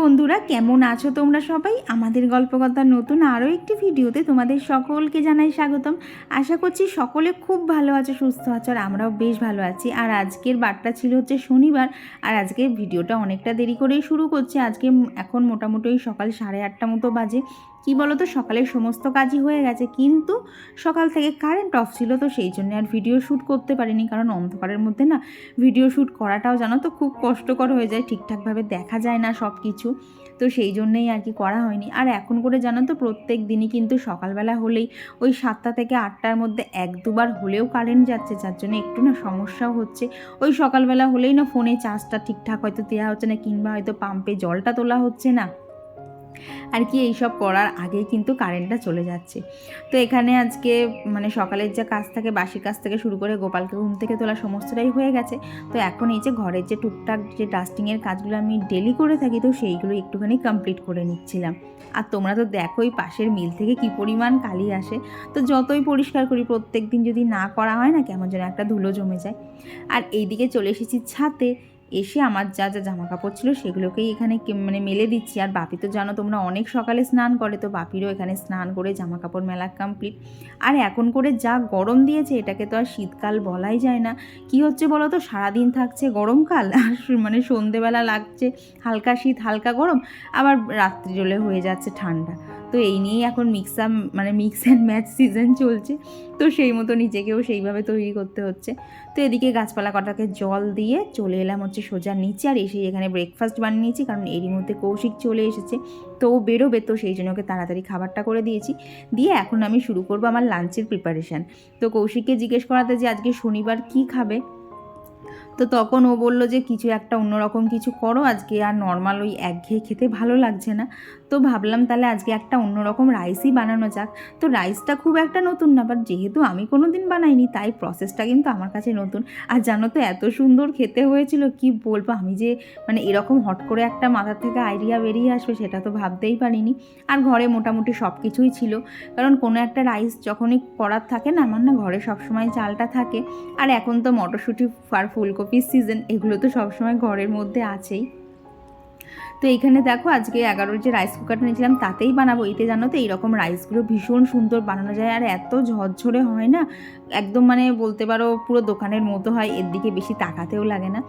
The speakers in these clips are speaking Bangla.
বন্ধুরা, কেমন আছো তোমরা সবাই? আমাদের গল্পকথার নতুন আরও একটি ভিডিওতে তোমাদের সকলকে জানাই স্বাগতম। আশা করছি সকলে খুব ভালো আছো, সুস্থ আছো, আর আমরাও বেশ ভালো আছি। আর আজকের বারটা ছিল হচ্ছে শনিবার, আর আজকের ভিডিওটা অনেকটা দেরি করেই শুরু করছি। আজকে এখন মোটামুটি সকাল সাড়ে আটটা মতো বাজে। কি বলো তো সকালের সমস্ত কাজই হয়ে গেছে, কিন্তু সকাল থেকে কারেন্ট অফ ছিল তো সেই জন্য আর ভিডিও শ্যুট করতে পারিনি, কারণ অন্ধকারের মধ্যে না ভিডিও শ্যুট করাটাও জানো তো খুব কষ্টকর হয়ে যায় ঠিকঠাকভাবে দেখা যায় না সব কিছু তো সেই জন্যেই আর কি করা হয়নি। আর এখন করে জানো তো প্রত্যেক দিনই কিন্তু সকালবেলা হলেই ওই সাতটা থেকে আটটার মধ্যে এক দুবার হলেও কারেন্ট যাচ্ছে, যার জন্য একটু না সমস্যাও হচ্ছে। ওই সকালবেলা হলেই না ফোনে চার্জটা ঠিকঠাক হয়তো দেওয়া হচ্ছে না, কিংবা হয়তো পাম্পে জলটা তোলা হচ্ছে না। আর কি এইসব করার আগেই কিন্তু কারেন্টটা চলে যাচ্ছে। তো এখানে আজকে মানে সকালের যে কাজ থাকে বাসি কাজ থেকে শুরু করে গোপালকে ঘুম থেকে তোলা সমস্তটাই হয়ে গেছে। তো এখন এই যে ঘরের যে টুকটাক যে ডাস্টিংয়ের কাজগুলো আমি ডেলি করে থাকি, তো সেইগুলো একটুখানি কমপ্লিট করে নিচ্ছিলাম। আর তোমরা তো দেখোই পাশের মিল থেকে কি পরিমাণ কালি আসে। তো যতই পরিষ্কার করি প্রত্যেক দিন যদি না করা হয় না কেমন যেন একটা ধুলো জমে যায়। আর এইদিকে চলে এসেছি ছাতে। এসে আমার যা যা জামা কাপড় ছিল সেগুলোকেই এখানে মানে মেলে দিচ্ছি। আর বাপি তো জানো তোমরা অনেক সকালে স্নান করে, তো বাপিরও এখানে স্নান করে জামা কাপড় মেলা কমপ্লিট আর এখন করে যা গরম দিয়েছে, এটাকে তো আর শীতকাল বলাই যায় না। কি হচ্ছে বলো তো? সারাদিন থাকছে গরমকাল, আর মানে সন্ধেবেলা লাগছে, হালকা শীত, হালকা গরম, আবার রাত্রি জলে হয়ে যাচ্ছে ঠান্ডা। তো এই নিয়েই এখন মিক্স মানে মিক্স অ্যান্ড ম্যাচ সিজন চলছে। তো সেই মতো নিজেকেও সেইভাবে তৈরি করতে হচ্ছে। তো এদিকে গাছপালা কটাকে জল দিয়ে চলে এলাম হচ্ছে সোজা নিচে, আর এসে এখানে ব্রেকফাস্ট বানিয়ে নিয়েছি, কারণ এরই মধ্যে কৌশিক চলে এসেছে। তো ও বেরোবে, তো সেই জন্য ওকে তাড়াতাড়ি খাবারটা করে দিয়েছি। দিয়ে এখন আমি শুরু করব আমার লাঞ্চের প্রিপারেশান তো কৌশিককে জিজ্ঞেস করাতে যে আজকে শনিবার কি খাবে? তো তখন ও বলল যে, কিছু একটা অন্যরকম কিছু করো, আজকে আর নর্মাল ওই একঘেয়ে খেতে ভালো লাগছে না। তো ভাবলাম তাহলে আজকে একটা অন্যরকম রাইসই বানানো যাক। তো রাইসটা খুব একটা নতুন না বাট যেহেতু আমি কোনো দিন বানাইনি, তাই প্রসেসটা কিন্তু আমার কাছে নতুন। আর জানো তো এত সুন্দর খেতে হয়েছিল, কি বলব? আমি যে মানে এরকম হট করে একটা মাথার থেকে আইডিয়া বেরিয়ে আসবে, সেটা তো ভাবতেই পারিনি। আর ঘরে মোটামুটি সব কিছুই ছিল। কারণ কোনো একটা রাইস যখনই করার থাকে না, আমার না ঘরে সবসময় চালটা থাকে। আর এখন তো মটরশুঁটি আর ফুলকপির সিজন এগুলো তো সবসময় ঘরের মধ্যে আছেই। তো এইখানে দেখো আজকে এগারোর যে রাইস কুকারটা নিয়েছিলাম তাতেই বানাবো। এতে জানো তো এইরকম রাইসগুলো ভীষণ সুন্দর বানানো যায়, আর এত ঝরঝরে হয় না? একদম মানে বলতে পারো পুরো দোকানের মতো হয়, এর দিকে বেশি তাকাতেও লাগে না।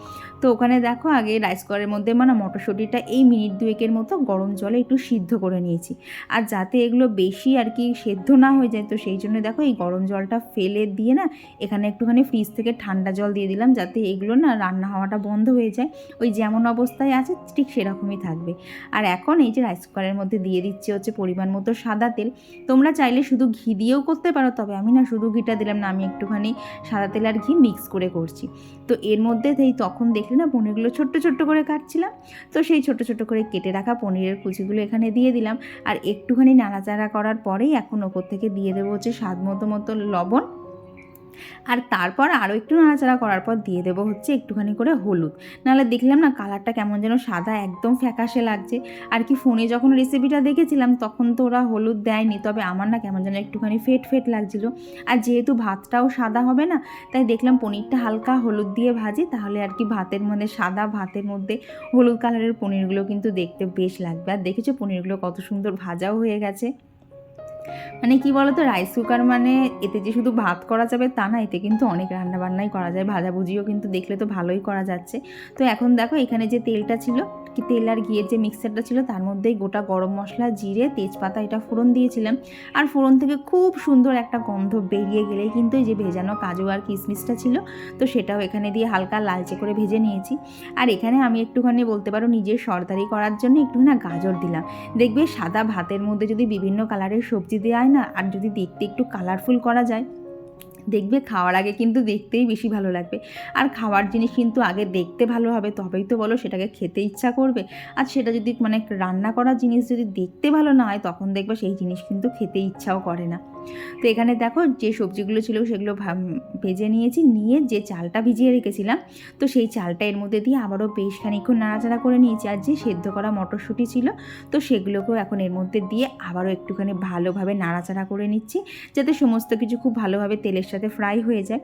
তো ওখানে দেখো আগে রাইস কুকারের মধ্যে মানে মটরশুঁটিটা এই মিনিট দুয়েকের মতো গরম জলে একটু সিদ্ধ করে নিয়েছি। আর যাতে এগুলো বেশি আর কি সেদ্ধ না হয়ে যায়, তো সেই জন্য দেখো এই গরম জলটা ফেলে দিয়ে না এখানে একটুখানি ফ্রিজ থেকে ঠান্ডা জল দিয়ে দিলাম, যাতে এগুলো না রান্না হওয়াটা বন্ধ হয়ে যায়। ওই যেমন অবস্থায় আছে, ঠিক সেরকমই থাকবে। আর এখন এই যে রাইস কুকারের মধ্যে দিয়ে দিচ্ছি হচ্ছে পরিমাণ মতো সাদা তেল। তোমরা চাইলে শুধু ঘি দিয়েও করতে পারো, তবে আমি না শুধু ঘিটা দিলাম না, আমি একটুখানি সাদা তেল আর ঘি মিক্স করে করছি। তো এর মধ্যে সেই তখন দেখলে না পনিরগুলো ছোট্ট ছোট্ট করে কাটছিলাম। তো সেই ছোট ছোট করে কেটে রাখা পনিরের কুচিগুলো এখানে দিয়ে দিলাম। আর একটুখানি নাড়াচাড়া করার পরেই এখন ওপর থেকে দিয়ে দেবো হচ্ছে স্বাদ মতো মতো লবণ। আর তারপর আরও একটু নাড়াচাড়া করার পর দিয়ে দেবো হচ্ছে একটুখানি করে হলুদ। নাহলে দেখলাম না কালারটা কেমন যেন সাদা, একদম ফ্যাকাশে লাগছে। আর কি ফোনে যখন রেসিপিটা দেখেছিলাম, তখন তো ওরা হলুদ দেয়নি, তবে আমার না কেমন যেন একটুখানি ফেট ফেট লাগছিল। আর যেহেতু ভাতটাও সাদা হবে না, তাই দেখলাম পনিরটা হালকা হলুদ দিয়ে ভাজি, তাহলে আর কি ভাতের মধ্যে, সাদা ভাতের মধ্যে হলুদ কালারের পনিরগুলো কিন্তু দেখতে বেশ লাগবে। আর দেখেছ পনিরগুলো কত সুন্দর ভাজাও হয়ে গেছে। মানে কি বলতো রাইস কুকার মানে এতে যে শুধু ভাত করা যাবে তা না, এতে কিন্তু অনেক রান্না বান্নাই করা যায়, ভাজাভুজিও কিন্তু দেখলে তো ভালোই করা যাচ্ছে। তো এখন দেখো, এখানে যে তেলটা ছিল, কি তেল আর ঘিয়ের যে মিক্সারটা ছিল, তার মধ্যেই গোটা গরম মশলা, জিরে, তেজপাতা, এটা ফোড়ন দিয়েছিলাম। আর ফোড়ন থেকে খুব সুন্দর একটা গন্ধ বেরিয়ে গেলেই কিন্তু এই যে ভেজানো কাজু আর কিশমিশটা ছিল, তো সেটাও এখানে দিয়ে হালকা লালচে করে ভেজে নিয়েছি। আর এখানে আমি একটুখানি বলতে পারো, নিজের সর্দারি করার জন্য একটু না গাজর দিলাম। দেখবে সাদা ভাতের মধ্যে যদি বিভিন্ন কালারের সবজি দেওয়া দেয় না, আর যদি দেখতে একটু কালারফুল করা যায়, দেখবে খাওয়ার আগে কিন্তু দেখতেই বেশি ভালো লাগবে। আর খাওয়ার জিনিস কিন্তু আগে দেখতে ভালো হবে, তবেই তো বলো সেটাকে খেতে ইচ্ছা করবে। আর সেটা যদি মানে রান্না করা জিনিস যদি দেখতে ভালো না হয়, তখন দেখবে সেই জিনিস কিন্তু খেতে ইচ্ছাও করে না। তো এখানে দেখো যে সবজিগুলো ছিল সেগুলো ভেজে নিয়েছি, নিয়ে যে চালটা ভিজিয়ে রেখেছিলাম, তো সেই চালটা এর মধ্যে দিয়ে আবারও বেশ খানিক্ষণ নাড়াচাড়া করে নিয়েছি। আর যে সেদ্ধ করা মটরশুঁটি ছিল, তো সেগুলোকেও এখন এর মধ্যে দিয়ে আবারও একটুখানি ভালোভাবে নাড়াচাড়া করে নিচ্ছি, যাতে সমস্ত কিছু খুব ভালোভাবে তেলের সাথে ফ্রাই হয়ে যায়।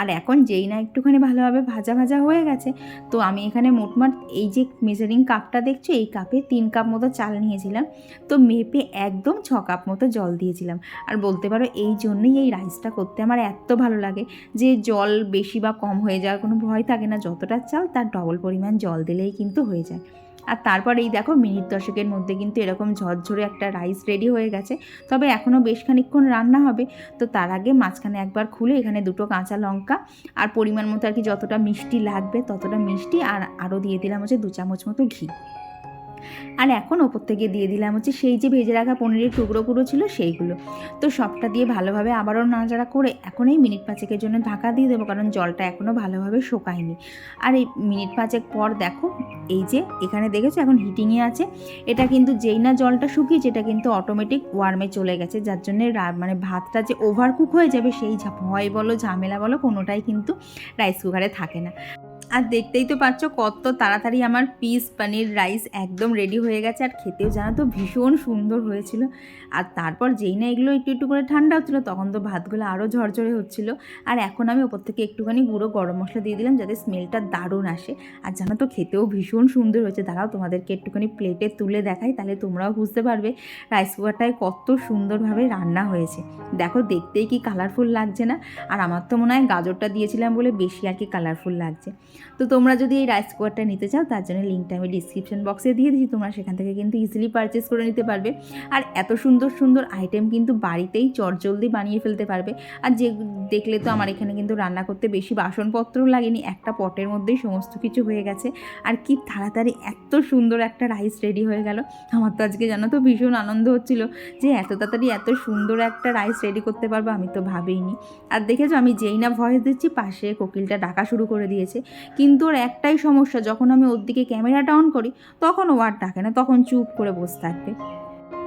আর এখন যেই না একটুখানি ভালোভাবে ভাজা ভাজা হয়ে গেছে, তো আমি এখানে মোটমাট এই যে মেজারিং কাপটা দেখছ, এই কাপে তিন কাপ মতো চাল নিয়েছিলাম, তো মেপে একদম ছ কাপ মতো জল দিয়েছিলাম। আর বলতে পারো, এই জন্যই এই রাইসটা করতে আমার এত ভালো লাগে যে জল বেশি বা কম হয়ে যাওয়ার কোনো ভয় থাকে না। যতটা চাল তার ডবল পরিমাণ জল দিলেই কিন্তু হয়ে যায়। আর তারপর এই দেখো মিনিট দশকের মধ্যে কিন্তু এরকম ঝরঝরে একটা রাইস রেডি হয়ে গেছে। তবে এখনও বেশ খানিক্ষণ রান্না হবে। তো তার আগে মাঝখানে একবার খুলে এখানে দুটো কাঁচা লঙ্কা আর পরিমাণ মতো আর কি যতটা মিষ্টি লাগবে ততটা মিষ্টি আর আরও দিয়ে দিলাম হচ্ছে দু চামচ মতো ঘি। আর এখন ওপর থেকে দিয়ে দিলাম হচ্ছে সেই যে ভেজে রাখা পনিরের টুকরো টুকরো ছিল সেইগুলো। তো সবটা দিয়ে ভালোভাবে আবারও নাড়াচাড়া করে এখন এই মিনিট পাঁচেকের জন্য ঢাকা দিয়ে দেবো, কারণ জলটা এখনও ভালোভাবে শোকায়নি। আর এই মিনিট পাঁচেক পর দেখো, এই যে এখানে দেখেছ এখন হিটিংয়ে আছে। এটা কিন্তু যেই না জলটা শুকিয়েছে, এটা কিন্তু অটোমেটিক ওয়ার্মে চলে গেছে। যার জন্য মানে ভাতটা যে ওভার কুক হয়ে যাবে, সেই ভয় বলো, ঝামেলা বলো, কোনোটাই কিন্তু রাইস কুকারে থাকে না। আর দেখতেই তো পাচ্ছ কত তাড়াতাড়ি আমার পিস পনির রাইস একদম রেডি হয়ে গেছে। আর খেতেও জানো তো ভীষণ সুন্দর হয়েছিল। আর তারপর যেই না এগুলো একটু একটু করে ঠান্ডা হচ্ছিল, তখন তো ভাতগুলো আরও ঝরঝরে হচ্ছিল। আর এখন আমি ওপর থেকে একটুখানি গুঁড়ো গরম মশলা দিয়ে দিলাম যাতে স্মেলটা দারুণ আসে। আর জানো তো খেতেও ভীষণ সুন্দর হয়েছে। দাঁড়াও, তোমাদেরকে একটুখানি প্লেটে তুলে দেখাই, তাহলে তোমরাও বুঝতে পারবে রাইস কুকারটায় কত সুন্দরভাবে রান্না হয়েছে। দেখো, দেখতেই কি কালারফুল লাগছে না? আর আমার তো মনে হয় গাজরটা দিয়েছিলাম বলে বেশি আর কি কালারফুল লাগছে। তো তোমরা যদি এই রাইস কুকারটা নিতে চাও, তার জন্য লিঙ্কটা আমি ডিসক্রিপশন বক্সে দিয়ে দিচ্ছি তোমরা সেখান থেকে কিন্তু ইজিলি পারচেস করে নিতে পারবে। আর এত সুন্দর সুন্দর আইটেম কিন্তু বাড়িতেই চটজলদি বানিয়ে ফেলতে পারবে। আর যে দেখলে তো আমার এখানে কিন্তু রান্না করতে বেশি বাসনপত্রও লাগেনি, একটা পটের মধ্যেই সমস্ত কিছু হয়ে গেছে। আর কি তাড়াতাড়ি এত সুন্দর একটা রাইস রেডি হয়ে গেল। আমার তো আজকে জানো তো ভীষণ আনন্দ হচ্ছিল যে এত তাড়াতাড়ি এত সুন্দর একটা রাইস রেডি করতে পারব, আমি তো ভাবিনি আর দেখেছ আমি যেই না ভয়েস দিচ্ছি, পাশে কোকিলটা ডাকা শুরু করে দিয়েছে। কিন্তু ওর একটাই সমস্যা, যখন আমি ওর দিকে ক্যামেরাটা অন করি, তখন ও আর ডাকে না, তখন চুপ করে বসে থাকবে।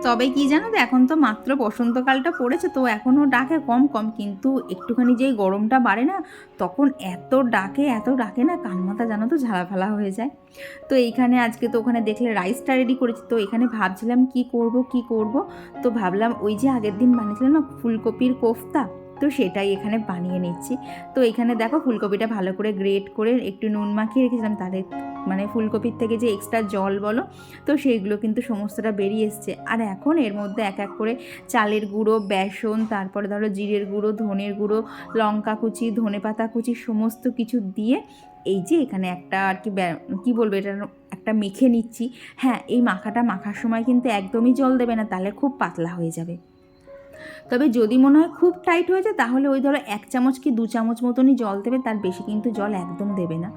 তবে কি জানো তো, এখন তো মাত্র বসন্তকালটা পড়েছে, তো এখনও ডাকে কম কম, কিন্তু একটুখানি যেই গরমটা বাড়ে না, তখন এত ডাকে এত ডাকে না, কান মাথা জানো তো ঝালাফালা হয়ে যায়। তো এইখানে আজকে তো ওখানে দেখলে রাইসটা রেডি করেছি, তো এখানে ভাবছিলাম কি করব কি করব? তো ভাবলাম ওই যে আগের দিন বানিয়েছিলাম না, ফুলকপির কোফতা তো সেটাই এখানে বানিয়ে নিচ্ছি। তো এখানে দেখো ফুলকপিটা ভালো করে গ্রেট করে একটু নুন মাখিয়ে রেখেছিলাম, তাহলে মানে ফুলকপির থেকে যে এক্সট্রা জল বলো, তো সেইগুলো কিন্তু সমস্তটা বেরিয়ে এসছে। আর এখন এর মধ্যে এক এক করে চালের গুঁড়ো, বেসন, তারপরে ধরো জিরের গুঁড়ো, ধনের গুঁড়ো, লঙ্কা কুচি, ধনে পাতা কুচি সমস্ত কিছু দিয়ে এই যে এখানে একটা আর কি কি বলব এটা একটা মেখে নিচ্ছি। হ্যাঁ এই মাখাটা মাখার সময় কিন্তু একদমই জল দেবে না, তাহলে খুব পাতলা হয়ে যাবে। তবে যদি মনে হয় খুব টাইট হয়ে যায়, তাহলে ওই ধরো এক চামচ কি দু চামচ মতনই জল দেবে, তার বেশি কিন্তু জল একদম দেবে না।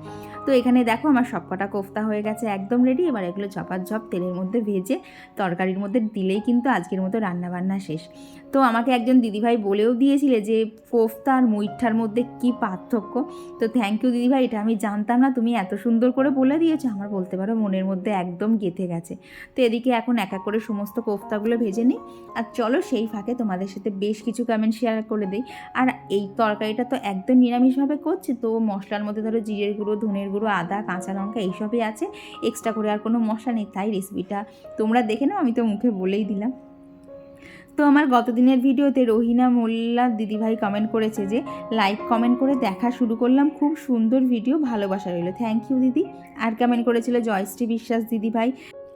তো এখানে দেখো আমার সবকটা কোফতা হয়ে গেছে একদম রেডি এবার এগুলো ঝপাঝপ তেলের মধ্যে ভেজে তরকারির মধ্যে দিলেই কিন্তু আজকের মতো রান্না বান্না শেষ। তো আমাকে একজন দিদিভাই বলেও দিয়েছিলে যে কোফতা আর মুইঠার মধ্যে কি পার্থক্য। তো থ্যাংক ইউ দিদিভাই, এটা আমি জানতাম না, তুমি এত সুন্দর করে বলে দিয়েছ, আমার বলতে পারো মনের মধ্যে একদম গেঁথে গেছে। তো এদিকে এখন এক করে সমস্ত কোফতাগুলো ভেজে নিই। আর চলো সেই ফাঁকে তোমাদের সাথে বেশ কিছু কমেন্ট শেয়ার করে দিই। আর এই তরকারিটা তো একদম নিরামিষভাবে করছে, তো মশলার মধ্যে ধরো জিরের গুঁড়ো, ধনের গুঁড়ো, আদা, কাঁচা লঙ্কা এইসবই আছে। এক্সট্রা করে আর কোনো মশলা নেই, তাই রেসিপিটা তোমরা দেখে নাও, আমি তো মুখে বলেই দিলাম। তো আমার গতদিনের ভিডিওতে রোহিনা মোল্লা দিদিভাই কমেন্ট করেছে যে লাইক কমেন্ট করে দেখা শুরু করলাম। খুব সুন্দর ভিডিও ভালোবাসা রইল। থ্যাংক ইউ দিদি। আর কমেন্ট করেছিল জয়শ্রী বিশ্বাস দিদিভাই।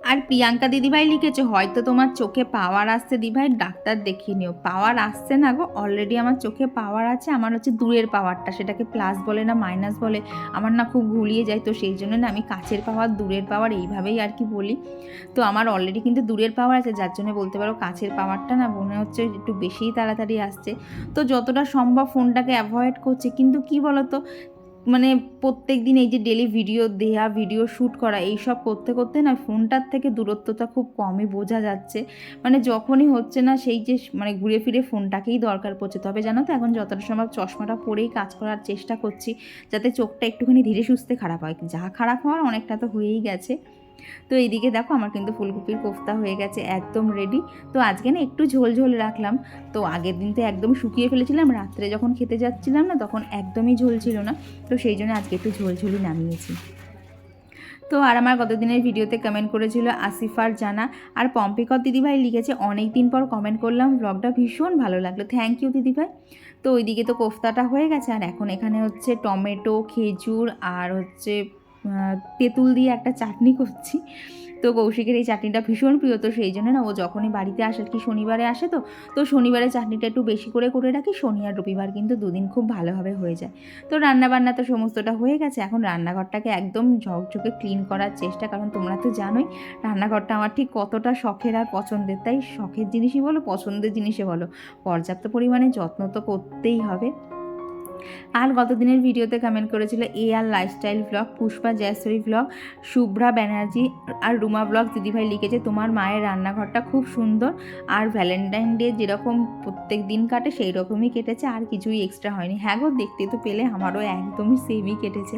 আর প্রিয়াঙ্কা দিদিভাই লিখেছে, হয়তো তোমার চোখে পাওয়ার আসছে দিদিভাই ডাক্তার দেখিয়ে নিও। পাওয়ার আসছে না গো অলরেডি আমার চোখে পাওয়ার আছে, আমার হচ্ছে দূরের পাওয়ারটা সেটাকে প্লাস বলে না মাইনাস বলে। আমার না খুব ঘুলিয়ে যায়, তো সেই জন্য না আমি কাছের পাওয়ার দূরের পাওয়ার এইভাবেই আর কি বলি। তো আমার অলরেডি কিন্তু দূরের পাওয়ার আছে, যার জন্য বলতে পারো কাছের পাওয়ারটা না মনে হচ্ছে একটু বেশিই তাড়াতাড়ি আসছে। তো যতটা সম্ভব ফোনটাকে অ্যাভয়েড করছে, কিন্তু কি বলতো মানে প্রত্যেক দিন এই যে ডেলি ভিডিও দেয়া ভিডিও শ্যুট করা, এইসব করতে করতে না ফোনটার থেকে দূরত্বটা খুব কমই বোঝা যাচ্ছে। মানে যখনই হচ্ছে না সেই যে মানে ঘুরে ফিরে ফোনটাকেই দরকার পড়ছে। তবে জানো তো এখন যতটা সম্ভব চশমাটা পরেই কাজ করার চেষ্টা করছি, যাতে চোখটা একটুখানি ধীরে সুস্থে খারাপ হয়। যা খারাপ হওয়ার অনেকটা তো হয়েই গেছে। তো এইদিকে দেখো আমার কিন্তু ফুলকপির কোফতা হয়ে গেছে একদম রেডি তো আজকে না একটু ঝোল ঝোল রাখলাম। তো আগের দিন তো একদম শুকিয়ে ফেলেছিলাম, রাত্রে যখন খেতে যাচ্ছিলাম না তখন একদমই ঝোল ছিল না। তো সেই জন্য আজকে একটু ঝোল ঝোলই নামিয়েছি। তো আর আমার গতদিনের ভিডিওতে কমেন্ট করেছিল আসিফার জানা। আর পম্পিকর দিদিভাই লিখেছে অনেক দিন পর কমেন্ট করলাম ব্লগটা ভীষণ ভালো লাগল। থ্যাংক ইউ দিদিভাই। তো ওইদিকে তো কোফতাটা হয়ে গেছে, আর এখন এখানে হচ্ছে টমেটো, খেজুর, আর হচ্ছে তেঁতুল দিয়ে একটা চাটনি করছি। তো কৌশিকের এই চাটনিটা ভীষণ প্রিয়, তো সেই জন্য না ও যখনই বাড়িতে আসে কি শনিবারে আসে তো তো শনিবারে চাটনিটা একটু বেশি করে করে রাখি, শনি আর রবিবার কিন্তু দুদিন খুব ভালোভাবে হয়ে যায়। তো রান্না বান্না তো সমস্তটা হয়ে গেছে, এখন রান্নাঘরটাকে একদম ঝকঝকে ক্লিন করার চেষ্টা, কারণ তোমরা তো জানোই রান্নাঘরটা আমার ঠিক কতটা শখের আর পছন্দের, তাই শখের জিনিসই বলো, পছন্দের জিনিসই বলো। পর্যাপ্ত পরিমাণে যত্ন তো করতেই হবে। আর গত দিনের ভিডিওতে কমেন্ট করেছিল A R lifestyle blog Pushpa Jayashree blog Shubhra Banerjee R Ruma blog দিদিভাই লিখেছে, তোমার মায়ের রান্নাঘরটা খুব সুন্দর আর ভ্যালেন্টাইন ডে যেরকম প্রত্যেক দিন কাটে সেই রকমই কেটেছে, আর কিছুই এক্সট্রা হয়নি। হ্যাঁ গো, দেখতে তো পেলে আমারও একদমই সেমই কেটেছে।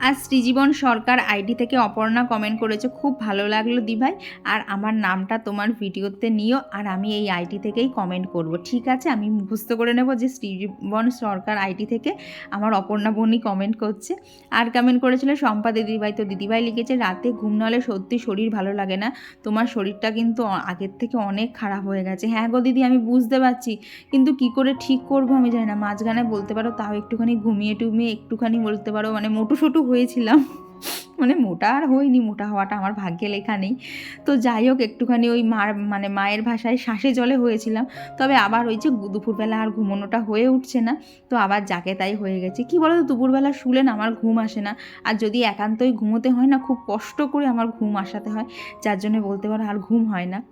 আর শ্রীজীবন সরকার আইডি থেকে অপর্ণা কমেন্ট করেছে, খুব ভালো লাগল দিভাই। আর আমার নামটা তোমার ভিডিওতে নিও, আর আমি এই আইডি থেকেই কমেন্ট করব। ঠিক আছে? আমি মুখস্থ করে নেব যে শ্রীজীবন সরকার আইডি থেকে আমার অপর্ণা বোনই কমেন্ট করছে। আর কমেন্ট করেছিল সম্পা দিদিভাই। তো দিদিভাই লিখেছে, রাতে ঘুম নাহলে সত্যি শরীর ভালো লাগে না। তোমার শরীরটা কিন্তু আগের থেকে অনেক খারাপ হয়ে গেছে। হ্যাঁ গো দিদি, আমি বুঝতে পারছি। কিন্তু কি করে ঠিক করব আমি জানি না। মাঝখানে বলতে পারো, তাও একটুখানি ঘুমিয়ে টুমিয়ে একটুখানি বলতে পারো মানে মোটু হয়েছিলাম। মানে মোটা আর হয়নি, মোটা হওয়াটা আমার ভাগ্যে লেখা নেই। তো যাই হোক, একটুখানি ওই মার মানে মায়ের ভাষায় শ্বাসে জলে হয়েছিলাম। তবে আবার ওই যে দুপুরবেলা আর ঘুমোনোটা হয়ে উঠছে না। তো আবার যাকে তাই হয়ে গেছে। কি বলো তো দুপুরবেলা শুলে না আমার ঘুম আসে না। আর যদি একান্তই ঘুমোতে হয় না, খুব কষ্ট করে আমার ঘুম আসাতে হয়। যার জন্য বলতে পারো আর ঘুম হয় না।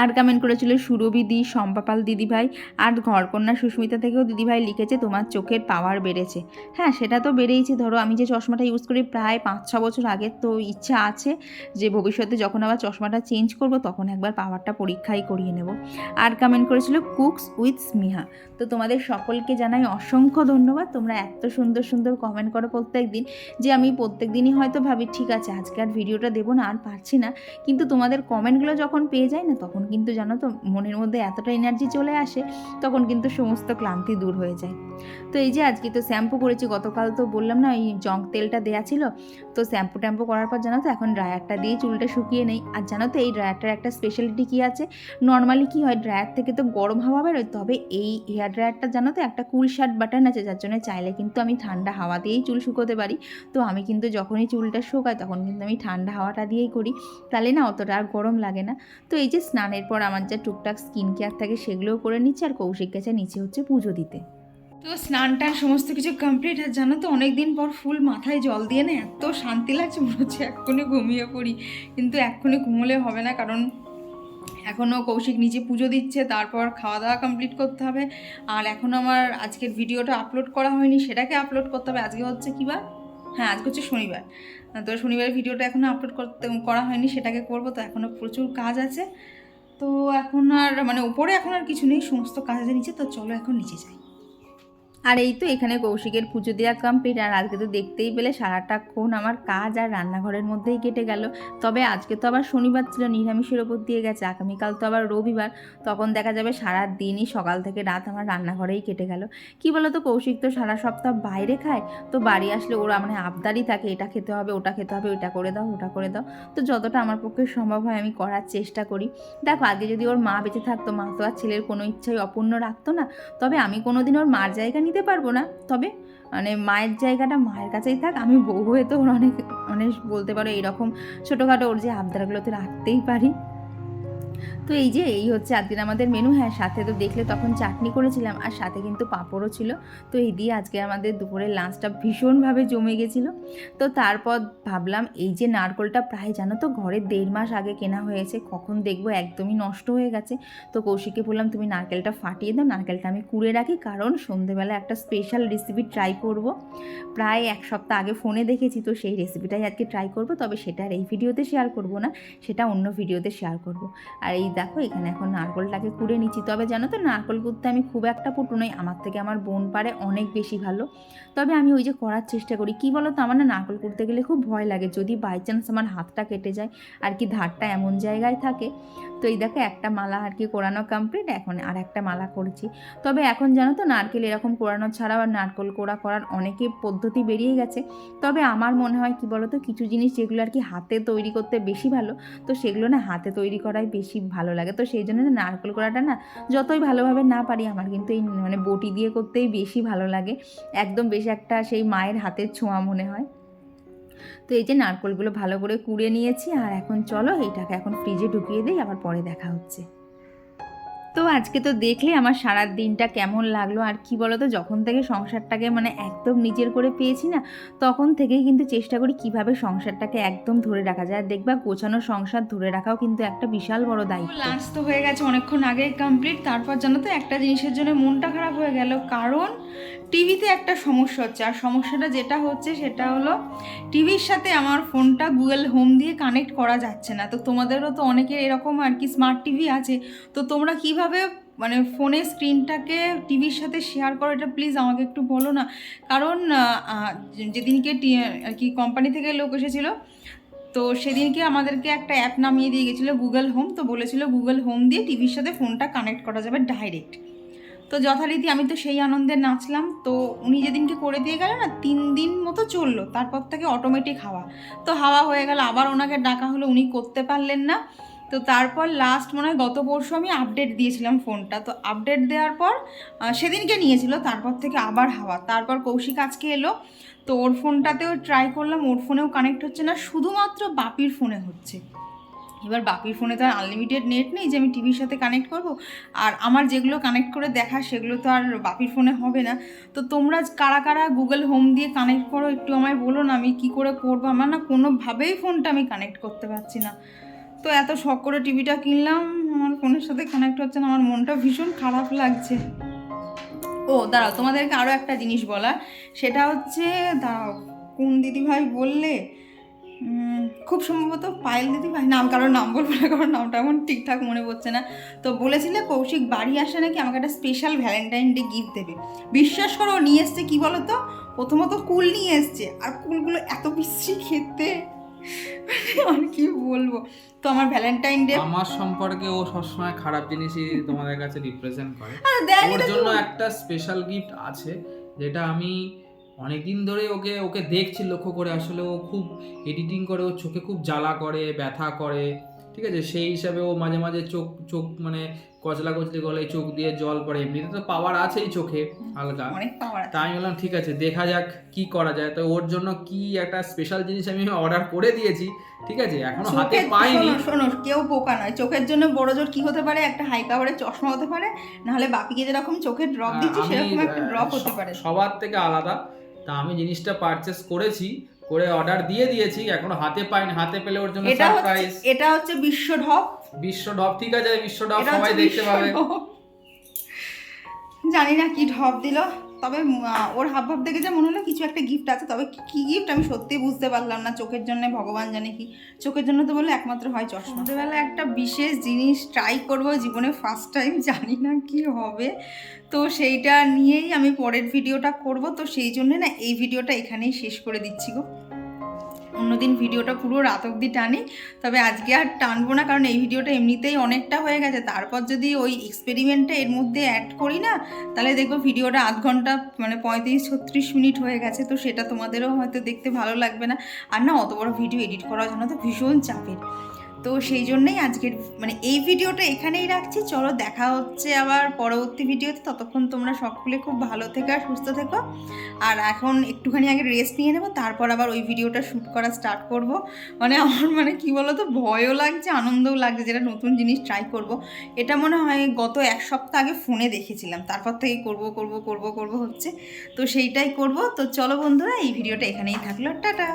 আর কমেন্ট করেছিল, সুরভি দি, সম্পাপাল দিদিভাই। আর ঘরকন্যা সুস্মিতা থেকেও দিদিভাই লিখেছে, তোমার চোখের পাওয়ার বেড়েছে। হ্যাঁ সেটা তো বেড়েইছে। ধরো, আমি যে চশমাটা ইউজ করি প্রায় পাঁচ ছ বছর আগের তো ইচ্ছা আছে যে ভবিষ্যতে যখন আবার চশমাটা চেঞ্জ করব, তখন একবার পাওয়ারটা পরীক্ষাই করিয়ে নেব। আর কমেন্ট করেছিল কুকস উইথ স্মিহা তো তোমাদের সকলকে জানাই অসংখ্য ধন্যবাদ। তোমরা এত সুন্দর সুন্দর কমেন্ট করো প্রত্যেক দিন যে আমি প্রত্যেক দিনই হয়তো ভাবি, ঠিক আছে, আজকে আর ভিডিওটা দেবো না, আর পারছি না। কিন্তু তোমাদের কমেন্টগুলো যখন পেয়ে যায় না তখন কিন্তু জানো তো মনের মধ্যে এতটা এনার্জি চলে আসে, তখন কিন্তু সমস্ত ক্লান্তি দূর হয়ে যায়। তো এই যে আজকে তো শ্যাম্পু করেছি, গতকাল তো বললাম না, ওই জঙ্ক তেলটা দেয়া ছিল। তো শ্যাম্পু ট্যাম্পু করার পর জানো তো এখন ড্রায়ারটা দিয়ে চুলটা শুকিয়ে নেই। আর জানো তো এই ড্রায়ারটার একটা স্পেশালিটি কী আছে? নর্মালি কী হয় ড্রায়ার থেকে তো গরম হাওয়া বেরোয়, তবে এই হেয়ার ড্রায়ারটা জানো তো একটা কুল শার্ট বাটন আছে, যার জন্য চাইলে কিন্তু আমি ঠান্ডা হাওয়া দিয়েই চুল শুকোতে পারি। তো আমি কিন্তু যখনই চুলটা শুকাই, তখন কিন্তু আমি ঠান্ডা হাওয়াটা দিয়েই করি। তাহলে না অতটা আর গরম লাগে না। তো এই যে স্নানের পর আমার যা টুকটাক স্কিন কেয়ার থাকে সেগুলোও করে নিচ্ছে আর কৌশিক গেছে নিচে হচ্ছে পুজো দিতে। তো স্নানটার সমস্ত কিছু কমপ্লিট আর জানো তো অনেক দিন পর ফুল মাথায় জল দিয়ে না এত শান্তি লাগছে, মনে হচ্ছে এক্ষুনি ঘুমিয়ে পড়ি। কিন্তু এক্ষুনি ঘুমোলে হবে না কারণ এখনও কৌশিক নিচে পুজো দিচ্ছে, তারপর খাওয়া দাওয়া কমপ্লিট করতে হবে। আর এখনও আমার আজকের ভিডিওটা আপলোড করা হয়নি, সেটাকে আপলোড করতে হবে। আজকে হচ্ছে কী বার? হ্যাঁ আজকে হচ্ছে শনিবার। তো শনিবারের ভিডিওটা এখনও আপলোড করতে, করা হয়নি, সেটাকে করব। তো এখনও প্রচুর কাজ আছে। তো এখন আর মানে উপরে এখন আর কিছু নেই, সমস্ত কাজ আছে নিচে। তো চলো এখন নিচে যাই। আর এই তো এখানে কৌশিকের পুজো দেওয়া কমপ্লিট আর আজকে তো দেখতেই পেলে সারাটাক্ষণ আমার কাজ আর রান্নাঘরের মধ্যেই কেটে গেল। তবে আজকে তো আবার শনিবার ছিল, নিরামিষের ওপর দিয়ে গেছে। আগামীকাল তো আবার রবিবার, তখন দেখা যাবে সারা দিনই সকাল থেকে রাত আমার রান্নাঘরেই কেটে গেল। কি বলো তো কৌশিক তো সারা সপ্তাহ বাইরে খায়, তো বাড়ি আসলে ওরা মানে আবদারই থাকে, এটা খেতে হবে, ওটা খেতে হবে ওটা করে দাও, ওটা করে দাও। তো যতটা আমার পক্ষে সম্ভব হয় আমি করার চেষ্টা করি। দেখো, আগে যদি ওর মা বেঁচে থাকতো, মা তো আর ছেলের কোনো ইচ্ছাই অপূর্ণ রাখতো না। তবে আমি কোনোদিন ওর মার জায়গা নিতে পারব না, তবে মানে মায়ের জায়গাটা মায়ের কাছেই থাক। আমি বউ হয়ে তো ওর অনেক অনেক বলতে পারো এইরকম ছোটোখাটো ওর যে আবদারগুলো তো রাখতেই পারি। তো এই যে, এই হচ্ছে আজকের আমাদের মেনু হ্যাঁ সাথে তো দেখলে তখন চাটনি করেছিলাম আর সাথে কিন্তু পাঁপড়ও ছিল। তো এই দিয়ে আজকে আমাদের দুপুরের লাঞ্চটা ভীষণভাবে জমে গেছিল। তো তারপর ভাবলাম, এই যে নারকোলটা প্রায় জানো তো ঘরের দেড় মাস আগে কেনা হয়েছে, কখন দেখব একদমই নষ্ট হয়ে গেছে। তো কৌশিককে বললাম, তুমি নারকেলটা ফাটিয়ে দাও, নারকেলটা আমি কুড়ে রাখি, কারণ সন্ধেবেলা একটা স্পেশাল রেসিপি ট্রাই করব। প্রায় এক সপ্তাহ আগে ফোনে দেখেছি, তো সেই রেসিপিটাই আজকে ট্রাই করব, তবে সেটা এই ভিডিওতে শেয়ার করব না, সেটা অন্য ভিডিওতে শেয়ার করব। আর এই দেখো, এখানে এখন নারকলটাকে কুড়ে নিচ্ছি। তবে জানো তো, নারকল কুড়তে আমি খুব একটা পটু নই। আমার থেকে আমার বোন পারে অনেক বেশি ভালো। তবে আমি ওই যে করার চেষ্টা করি। কী বলো তো আমার না নারকল কুড়তে গেলে খুব ভয় লাগে। যদি বাই চান্স আমার হাতটা কেটে যায়, আর কি ধারটা এমন জায়গায় থাকে, তো এই দেখো, একটা মালা আর কি কোরানো কমপ্লিট এখন আর একটা মালা করেছি। তবে এখন জানো তো, নারকেল এরকম কোরানো ছাড়াও আর নারকেল কোড়া করার অনেকে পদ্ধতি বেরিয়ে গেছে। তবে আমার মনে হয় কি বলো তো কিছু জিনিস যেগুলো আর কি হাতে তৈরি করতে বেশি ভালো, তো সেগুলো না হাতে তৈরি করাই বেশি ভালো লাগে। তো সেই জন্য নারকেল কোড়াটা না যতই ভালোভাবে না পারি আমার কিন্তু এই মানে বটি দিয়ে করতেই বেশি ভালো লাগে। একদম বেশি একটা সেই মায়ের হাতের ছোঁয়া মনে হয়। তো এই যে নারকলগুলো ভালো করে কুড়ে নিয়েছি আর এখন চলো এইটাকে এখন ফ্রিজে ঢুকিয়ে দিই, আবার পরে দেখা হচ্ছে। তো আজকে তো দেখলে আমার সারা দিনটা কেমন লাগল। আর কি বলো তো যখন থেকে সংসারটাকে মানে একদম নিজের করে পেয়েছি না, তখন থেকেই কিন্তু চেষ্টা করি কীভাবে সংসারটাকে একদম ধরে রাখা যায়। আর দেখবা গোছানো সংসার ধরে রাখাও কিন্তু একটা বিশাল বড় দায়িত্ব। লাঞ্চ তো হয়ে গেছে অনেকক্ষণ আগে কমপ্লিট তারপর জানো তো একটা জিনিসের জন্য মনটা খারাপ হয়ে গেল। কারণ টিভিতে একটা সমস্যা হচ্ছে, আর সমস্যাটা যেটা হচ্ছে সেটা হলো টিভির সাথে আমার ফোনটা গুগল হোম দিয়ে কানেক্ট করা যাচ্ছে না। তো তোমাদেরও তো অনেকের এরকম আর কি স্মার্ট টিভি আছে। তো তোমরা কীভাবে মানে ফোনে স্ক্রিনটাকে টিভির সাথে শেয়ার করো, এটা প্লিজ আমাকে একটু বলো না। কারণ যেদিনকে আর কি কোম্পানি থেকে লোক এসেছিল, তো সেদিনকে আমাদেরকে একটা অ্যাপ নামিয়ে দিয়ে গেছিল গুগল হোম তো বলেছিল গুগল হোম দিয়ে টিভির সাথে ফোনটা কানেক্ট করা যাবে ডাইরেক্ট তো যথারীতি আমি তো সেই আনন্দে নাচলাম, তো উনি যেদিনকে করে দিয়ে গেল না, তিন দিন মতো চলল, তারপর থেকে অটোমেটিক হাওয়া। তো হাওয়া হয়ে গেল, আবার ওনাকে ডাকা হলো, উনি করতে পারলেন না। তো তারপর লাস্ট মনে হয় গত পরশু আমি আপডেট দিয়েছিলাম ফোনটা তো আপডেট দেওয়ার পর সেদিনকে নিয়েছিল, তারপর থেকে আবার হাওয়া। তারপর কৌশিক আজকে এলো। তো ওর ফোনটাতেও ট্রাই করলাম, ওর ফোনেও কানেক্ট হচ্ছে না, শুধুমাত্র বাপির ফোনে হচ্ছে। এবার বাপির ফোনে তো আর আনলিমিটেড নেট নেই যে আমি টিভির সাথে কানেক্ট করব। আর আমার যেগুলো কানেক্ট করে দেখা, সেগুলো তো আর বাপির ফোনে হবে না। তো তোমরা কারা কারা গুগল হোম দিয়ে কানেক্ট করো, একটু আমায় বলো না, আমি কি করে করব? আমার না কোনোভাবেই ফোনটা আমি কানেক্ট করতে পারছি না। তো এত শখ করে টিভিটা কিনলাম, আমার ফোনের সাথে কানেক্ট হচ্ছে না, আমার মনটা ভীষণ খারাপ লাগছে। ও, দাঁড়াও, তোমাদেরকে আরও একটা জিনিস বলার, সেটা হচ্ছে, দাঁড়াও, কোন দিদিভাই বললে খুব সম্ভবত পায়েল দিদিভাই, নাম, কারোর নাম বলব না, কারোর নামটা এখন ঠিকঠাক মনে পড়ছে না। তো বলেছিলে কৌশিক বাড়ি আসে নাকি, আমাকে একটা স্পেশাল ভ্যালেন্টাইন ডে গিফট দেবে। বিশ্বাস করো নিয়ে এসছে, কী বলো তো প্রথমত কুল নিয়ে এসছে, আর কুলগুলো এত বিশ্রী খেতে। আর কি বলব? তো আমার ভ্যালেন্টাইন ডে আমার সম্পর্কে ও সবসময় খারাপ জিনিসই তোমাদের কাছে রিপ্রেজেন্ট করে। ওর জন্য একটা স্পেশাল গিফট আছে যেটা আমি অনেকদিন ধরে ওকে ওকে দেখছি লক্ষ্য করে। আসলে ও খুব এডিটিং করে ওর চোখে খুব জ্বালা করে ব্যথা করে। ঠিক আছে? সেই হিসাবে ও মাঝে মাঝে চোখ চোখ মানে কচলা কচলি গলে চোখ দিয়ে জল পড়ে। এমনিতে তো পাওয়ার আছেই চোখে হালকা। তাই আমি বললাম ঠিক আছে দেখা যাক কি করা যায়। তো ওর জন্য কি একটা স্পেশাল জিনিস আমি অর্ডার করে দিয়েছি ঠিক আছে? এখনও হাতে পাইনি। শোনো, কেউ বোকা নয়। চোখের জন্য বড় জোর কি হতে পারে? একটা হাই কাভারের চশমা হতে পারে নাহলে বাপিকে যেরকম চোখের ড্রপ দিচ্ছি সেরকম একটা ড্রপ হতে পারে। সবার থেকে আলাদা। তা আমি জিনিসটা পারচেস করেছি। করে অর্ডার দিয়ে দিয়েছি এখনও হাতে পাইনি হাতে পেলে ওর জন্য এটা সারপ্রাইজ এটা হচ্ছে বিশ্ব ঢপ। বিশ্ব ঢপ ঠিক আছে বিশ্ব ঢপ সবাই দেখতে পাবে। জানি না কি ঢপ দিল। তবে ওর হাব ভাব দেখে যা মনে হলো কিছু একটা গিফট আছে। তবে কি- গিফট আমি সত্যিই বুঝতে পারলাম না। চোখের জন্য ভগবান জানে কি। চোখের জন্য তো বলে একমাত্র হয় চশমা। সন্ধ্যেবেলা একটা বিশেষ জিনিস ট্রাই করব জীবনে ফার্স্ট টাইম জানি না কি হবে। তো সেইটা নিয়েই আমি পরের ভিডিওটা করব। তো সেই জন্য না, এই ভিডিওটা এখানেই শেষ করে দিচ্ছি গো। অন্যদিন ভিডিওটা পুরো রাত অবধি টানি, তবে আজকে আর টানবো না, কারণ এই ভিডিওটা এমনিতেই অনেকটা হয়ে গেছে। তারপর যদি ওই এক্সপেরিমেন্টটা এর মধ্যে অ্যাড করি না, তাহলে দেখব ভিডিওটা আধ ঘণ্টা মানে পঁয়ত্রিশ, ছত্রিশ মিনিট হয়ে গেছে, তো সেটা তোমাদেরও হয়তো দেখতে ভালো লাগবে না। আর না, অত বড় ভিডিও এডিট করার জন্য তো ভীষণ চাপের। তো সেই জন্যই আজকের মানে এই ভিডিওটা এখানেই রাখছি। চলো দেখা হচ্ছে আবার পরবর্তী ভিডিওতে। ততক্ষণ তোমরা সকলে খুব ভালো থেকো আর সুস্থ থেকো। আর এখন একটুখানি আগে রেস্ট নিয়ে নেব, তারপর আবার ওই ভিডিওটা শ্যুট করা স্টার্ট করব। মানে আমার মানে কি বলো তো ভয়ও লাগছে, আনন্দও লাগছে যেটা নতুন জিনিস ট্রাই করব। এটা মনে হয় গত এক সপ্তাহ আগে ফোনে দেখেছিলাম। তারপর থেকে করব করব করব করব হচ্ছে। তো সেইটাই করব। তো চলো বন্ধুরা, এই ভিডিওটা এখানেই থাকল। টাটা!